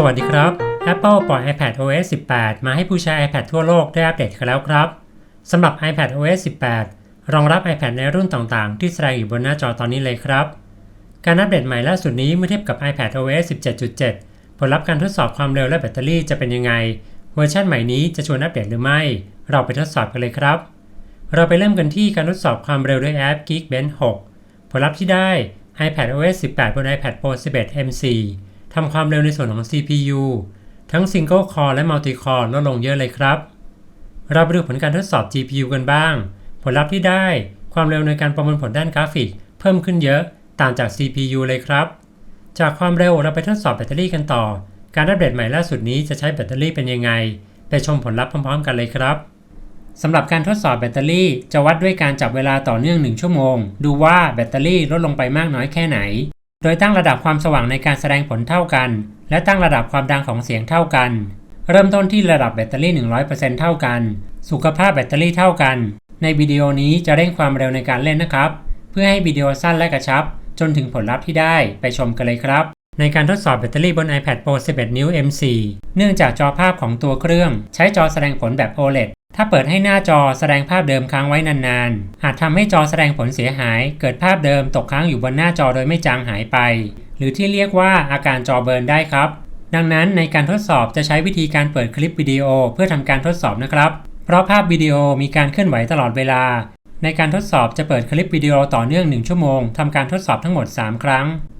สวัสดีครับ Apple ปล่อย iPad OS 18 มาให้ผู้ใช้ iPad ทั่วโลกได้อัปเดตกันแล้วครับสำหรับ iPad OS 18 รองรับ iPad ในรุ่นต่างๆ ที่แสดงอยู่บนหน้าจอตอนนี้เลยครับ การอัปเดตใหม่ล่าสุดนี้เมื่อเทียบกับ iPad OS 17.7 ผลลัพธ์การทดสอบความเร็วและแบตเตอรี่จะเป็นยังไง เวอร์ชันใหม่นี้จะชวนอัปเดตหรือไม่ เราไปทดสอบกันเลยครับ เราไปเริ่มกันที่การทดสอบความเร็วด้วยแอป Geekbench 6 ผลลัพธ์ที่ได้ iPad OS 18 บน iPad Pro 11 M4 ทำความเร็วในส่วนของ CPU ทั้ง Single Core และ Multi Core ลดลงเยอะเลยครับ เราไปดูผลการทดสอบ GPU กันบ้าง ผลลัพธ์ที่ได้ความเร็วในการประมวลผลด้านกราฟิก เพิ่มขึ้นเยอะต่างจาก CPU เลยครับ จากความเร็วเราไปทดสอบแบตเตอรี่กันต่อ การอัปเดตใหม่ล่าสุดนี้จะใช้แบตเตอรี่เป็นยังไง ไปชมผลลัพธ์พร้อม ๆ กันเลยครับสำหรับการทดสอบแบตเตอรี่จะวัดด้วยการจับเวลาต่อเนื่อง 1 ชั่วโมง ดูว่าแบตเตอรี่ลดลงไปมากน้อยแค่ไหน โดยตั้งระดับความสว่างในการแสดงผลเท่ากัน และตั้งระดับความดังของเสียงเท่ากัน เริ่มต้นที่ระดับแบตเตอรี่ 100%เท่ากัน สุขภาพแบตเตอรี่เท่ากัน ในวิดีโอนี้จะเร่งความเร็วในการเล่นนะครับ เพื่อให้วิดีโอสั้นและกระชับ จนถึงผลลัพธ์ที่ได้ไปชมกันเลยครับ ในการทดสอบแบตเตอรี่บน iPad Pro 11 นิ้ว M4 เนื่องจากจอภาพของตัวเครื่องใช้จอแสดงผลแบบ OLED ถ้าเปิดให้หน้าจอแสดงภาพเดิมค้างไว้นานๆ อาจทำให้จอแสดงผลเสียหาย เกิดภาพเดิมตกค้างอยู่บนหน้าจอโดยไม่จางหายไป หรือที่เรียกว่าอาการจอเบิร์นได้ครับ ดังนั้นในการทดสอบจะใช้วิธีการเปิดคลิปวิดีโอเพื่อทำการทดสอบนะครับ เพราะภาพวิดีโอมีการเคลื่อนไหวตลอดเวลา ในการทดสอบจะเปิดคลิปวิดีโอต่อเนื่อง 1 ชั่วโมงทำการทดสอบทั้งหมด 3 ครั้ง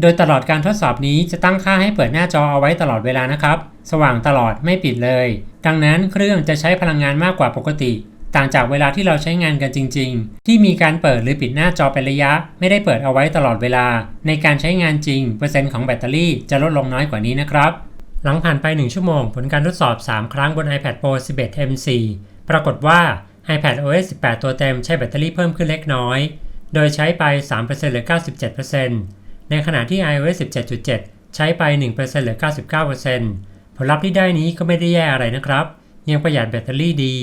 โดยตลอดการทดสอบนี้จะตั้งค่าให้เปิดหน้าจอเอาไว้ตลอดเวลานะครับ สว่างตลอดไม่ปิดเลย ดังนั้นเครื่องจะใช้พลังงานมากกว่าปกติ ต่างจากเวลาที่เราใช้งานกันจริง ๆ ที่มีการเปิดหรือปิดหน้าจอเป็นระยะ ไม่ได้เปิดเอาไว้ตลอดเวลา ในการใช้งานจริง เปอร์เซ็นต์ของแบตเตอรี่จะลดลงน้อยกว่านี้นะครับ หลังผ่านไป 1 ชั่วโมง ผลการทดสอบ 3 ครั้งบน iPad Pro 11 M4 ปรากฏว่า iPad OS 18 ตัวเต็มใช้แบตเตอรี่เพิ่มขึ้นเล็กน้อย โดยใช้ไป3%เหลือ 97% ในขณะที่ iOS 17.7 ใช้ไป 1%เหลือ 99%ผลลัพธ์ที่ได้นี้ก็ไม่ได้แย่อะไรนะครับ ยังประหยัดแบตเตอรี่ดี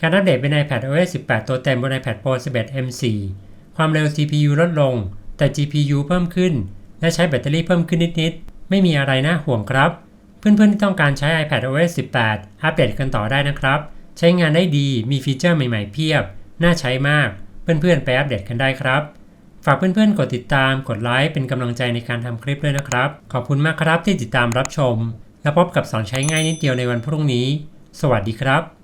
การอัปเดตเป็น iPad OS 18 ตัวเต็มบน iPad Pro 11 M4 ความเร็ว CPU ลดลง แต่ GPU เพิ่มขึ้น และใช้แบตเตอรี่เพิ่มขึ้นนิดๆ ไม่มีอะไรน่าห่วงครับ เพื่อนๆที่ต้องการใช้ iPad OS 18 อัปเดตกันต่อได้นะครับ ใช้งานได้ดี มีฟีเจอร์ใหม่ๆเพียบ น่าใช้มาก เพื่อนๆไปอัปเดตกันได้ครับ ฝากเพื่อนๆ กดติดตาม กดไลค์ เป็นกำลังใจในการทำคลิปด้วยนะครับ ขอบคุณมากครับที่ติดตามรับชม แล้วพบกับสอนใช้ง่ายนิดเดียวในวันพรุ่งนี้ สวัสดีครับ